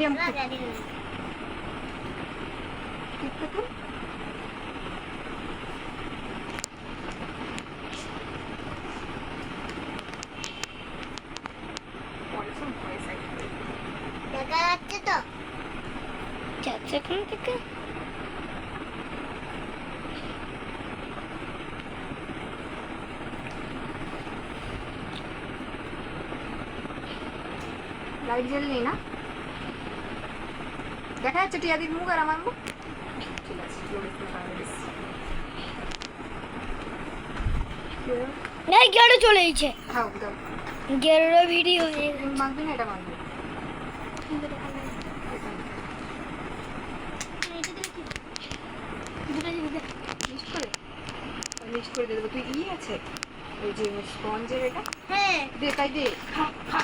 দিবি। দেখা যাচ্ছে এখান থেকে লাইট জ্বলনি না দেখা যাচ্ছে টিয়াদির মুখ আর আমার মুখ। ঠিক আছে কালার গেড়ে চলে দাও। গেড়ে ভিডিও গেছে। মাখবি না এটা মাখবি। মিক্সড করে দেবো। তুই ই আছে? ওই যে স্পঞ্জের এটা? হ্যাঁ। দে তাই দে। খা খা।